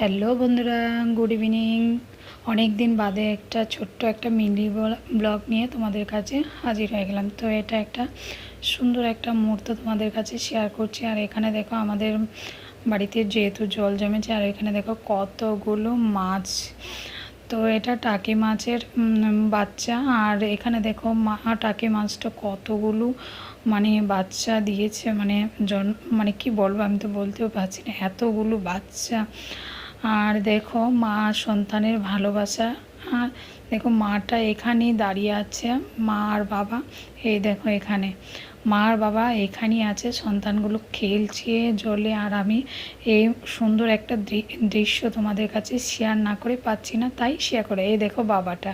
Hello বন্ধুরা, good evening. অনেক দিন বাদে একটা ছোট্ট একটা মিনি ব্লগ নিয়ে তোমাদের কাছে হাজির হয়ে গেলাম। তো এটা একটা সুন্দর একটা মুহূর্ত তোমাদের কাছে শেয়ার করছি। আর এখানে দেখো আমাদের বাড়িতে যেহেতু জল জমেছে, আর এখানে দেখো কতগুলো মাছ। তো এটা টাকি মাছের বাচ্চা। আর এখানে দেখো মা, টাকি মাছটা কতগুলো মানে বাচ্চা দিয়েছে। মানে জন মানে কি বলব আমি তো বলতেও পারছি না। এতগুলো বাচ্চা। আর দেখো মা সন্তানের ভালোবাসা। আর দেখো মাটা এখানেই দাঁড়িয়ে আছে, মা আর বাবা। এই দেখো এখানে। মা আর বাবা এখানেই আছে, সন্তানগুলো খেলছে, জলে। আর আমি এই সুন্দর একটা দৃশ্য তোমাদের কাছে শেয়ার না করে পাচ্ছি না, তাই শেয়ার করে। এই দেখো বাবাটা।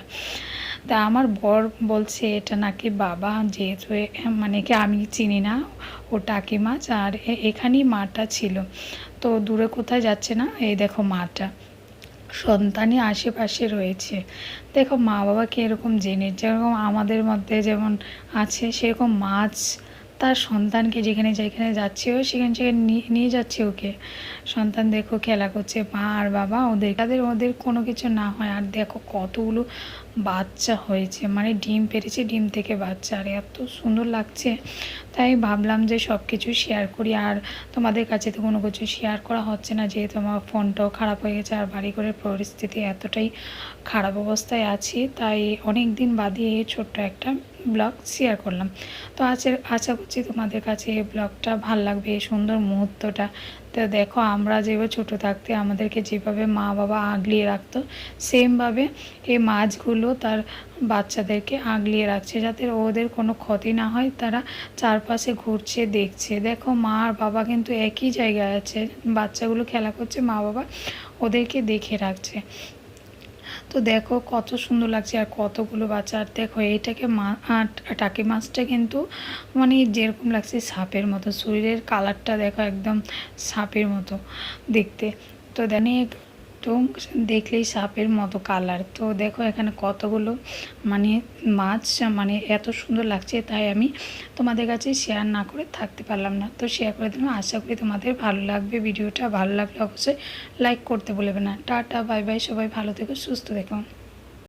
তা আমার বর বলছে, এটা নাকি বাবা, যেহেতু মানে কি আমি চিনি না ও টাকি মাছ? আর এখানেই মাটা ছিল। তো দূরে কোথায় যাচ্ছে না? এই দেখো মাটা। সন্তানই আশেপাশে রয়েছে। দেখো মা বাবাকে এরকম জেনে, যেরকম আমাদের মধ্যে যেমন আছে, সেরকম মাছ তার সন্তানকে যেখানে যেখানে যাচ্ছে ও সেখানে সেখানে নিয়ে- যাচ্ছে ওকে। সন্তান দেখো খেলা করছে, মা আর বাবা ওদের। তাদের ওদের কোনো কিছু না হয়। আর দেখো কতগুলো বাচ্চা হয়েছে। মানে ডিম পেরেছে ডিম থেকে বাচ্চা। আর এত সুন্দর লাগছে। তাই ভাবলাম যে সব কিছু শেয়ার করি। আর তোমাদের কাছে তো কোনো কিছু শেয়ার করা হচ্ছে না, যেহেতু আমার ফোনটাও খারাপ হয়ে গেছে। আর বাড়ি ঘরের পরিস্থিতি এতটাই খারাপ অবস্থায় আছি। তাই অনেক দিন বাদে এই ছোট্ট একটা ব্লগ শেয়ার করলাম। তো আশা আশা করছি তোমাদের কাছে এই ব্লগটা ভালো লাগবে, এই সুন্দর মুহূর্তটা। তো দেখো, আমরা যেভাবে ছোটো থাকতে আমাদেরকে যেভাবে মা বাবা আগলিয়ে রাখতো, সেমভাবে এই মাছগুলো তার বাচ্চাদেরকে আগলিয়ে রাখছে যাতে ওদের কোনো ক্ষতি না হয়, তারা চারপাশে ঘুরছে, দেখছে। দেখো, মা আর বাবা কিন্তু একই জায়গায় আছে, বাচ্চাগুলো খেলা করছে মা বাবা ওদেরকে দেখে রাখছে। তো দেখো কত সুন্দর লাগছে আর কতগুলো বাচ্চা। আর দেখো এইটাকে মা টাকি মাছটা কিন্তু মানে যেরকম লাগছে সাপের মতো। শরীরের কালারটা দেখো একদম সাপের মতো দেখতে। তো দেখ একটু দেখলেই সাপের মতো কালার তো দেখো এখানে কতগুলো মানে মাছ মানে এত সুন্দর লাগছে, তাই আমি তোমাদের কাছে শেয়ার না করে থাকতে পারলাম না। তো শেয়ার করে দিলাম। আশা করি তোমাদের ভালো লাগবে ভিডিওটা। ভালো লাগলে অবশ্যই লাইক করতে বলবে না। টাটা বাই বাই সবাই ভালো থেকো, সুস্থ থেকো।